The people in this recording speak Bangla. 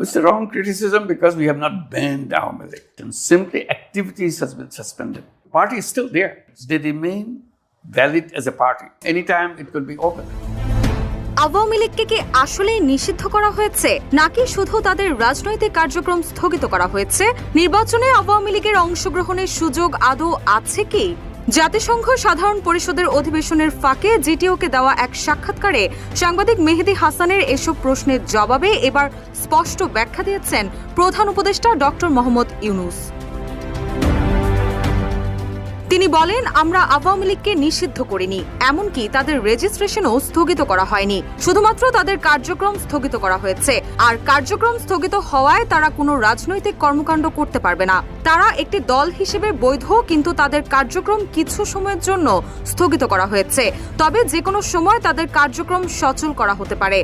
It's a wrong criticism because we have not banned Awam elections. Simply activities has been suspended. Party is still there. They remain valid as a party. Anytime it will be open. Awami লীগকে কি নিষিদ্ধ করা হয়েছে নাকি শুধু তাদের রাজনৈতিক কার্যক্রম স্থগিত করা হয়েছে নির্বাচনে আওয়ামী লীগের অংশগ্রহণের সুযোগ আদৌ আছে কি জাতিসংঘ সাধারণ পরিষদের অধিবেশনের ফাঁকে জিটিওকে দেওয়া এক সাক্ষাৎকারে সাংবাদিক মেহেদি হাসানের এসব প্রশ্নের জবাবে এবার স্পষ্ট ব্যাখ্যা দিয়েছেন প্রধান উপদেষ্টা ডক্টর মোহাম্মদ ইউনুস। তিনি বলেন, আমরা আওয়ামী লীগকে নিষিদ্ধ করিনি, এমনকি তাদের রেজিস্ট্রেশনও স্থগিত করা হয়নি। শুধুমাত্র তাদের কার্যক্রম স্থগিত করা হয়েছে। আর কার্যক্রম স্থগিত হওয়ায় তারা কোনো রাজনৈতিক কর্মকাণ্ড করতে পারবে না। তারা একটি দল হিসেবে বৈধ, কিন্তু তাদের কার্যক্রম কিছু সময়ের জন্য স্থগিত করা হয়েছে। তবে যে কোনো সময় তাদের কার্যক্রম সচল করা হতে পারে।